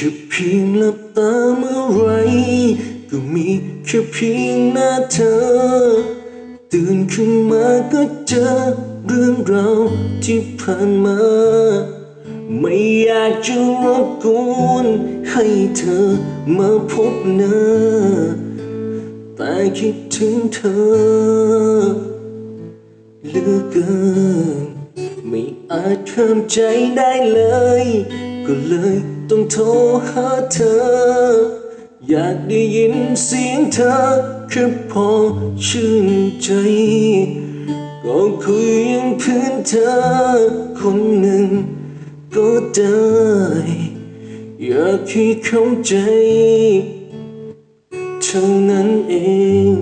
ค่เพียงหลับตาเมื่อไรก็มีแค่เพียงหน้าเธอ ตื่นขึ้นมาก็เจอเรื่องราวที่ผ่านมา ไม่อยากจะรบกวนให้เธอมาพบหน้า แต่คิดถึงเธอเหลือเกิน ไม่อาจห้ามใจได้เลย ก็เลย ต้องโทรหาเธอ อยากได้ยินเสียงเธอแค่พอชื่นใจก็คุยยังเพื่อนเธอ คนหนึ่งก็ได้ อยากให้เข้าใจ เท่านั้นเอง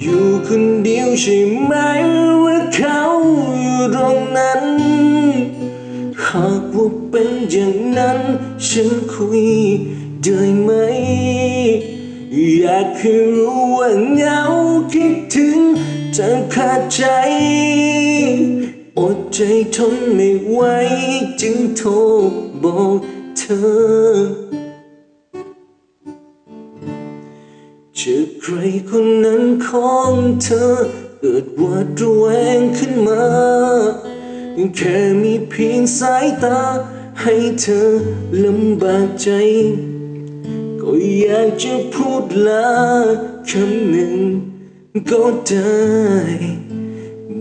อยู่คนเดียวใช่ไหมว่าเขาอยู่ตรงนั้น ว่าเป็นอย่างนั้น ฉันคุยได้ไหม อยากให้รู้ว่าเหงาคิดถึงจะขาดใจ อดใจทนไม่ไหวจึงโทรบอกเธอเจอใครคนนั้นของเธอ เกิดวาดระแวงขึ้นมา แค่มีเพียงสายตา ให้เธอลำบากใจ ก็อยากจะพูดลาคำหนึ่งก็ได้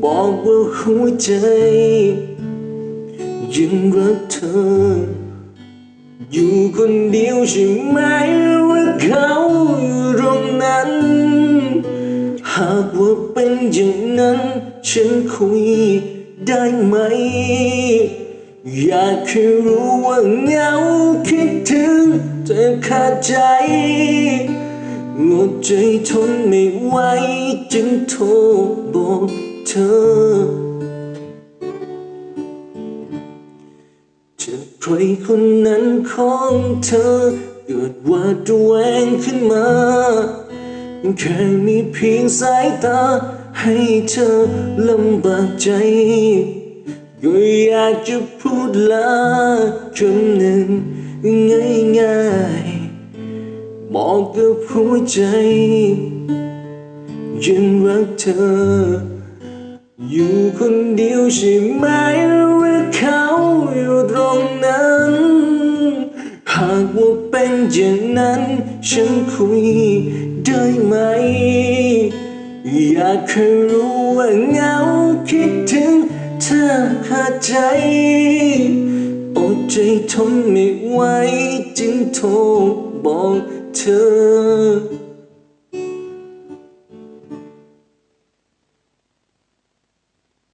บอกว่าหัวใจ ยังรักเธอ อยู่คนเดียวใช่ไหมว่าเขาอยู่ตรงนั้น หากว่าเป็นอย่างนั้น ฉันคุยได้ไหม อยากให้รู้ว่าเหงาคิดถึงแต่ขาดใจหมดใจทนไม่ไหวจึงโทรบอกเธอจากใครคนนั้นของเธอ เกิดว่าดแวงขึ้นมา แค่มีเพียงสายตาให้เธอลำบากใจ ก็อยากจะพูดลาคำหนึ่งง่ายๆบอกกับหัวใจยังรักเธอ อยู่คนเดียวใช่ไหมว่าเขาอยู่ตรงนั้น หากว่าเป็นอย่างนั้น ฉันคุยได้ไหม อยากให้รู้ว่าเหงาคิดถึง เธอขาดใจอดใจทนไม่ไหวจึงโทรบอกเธอ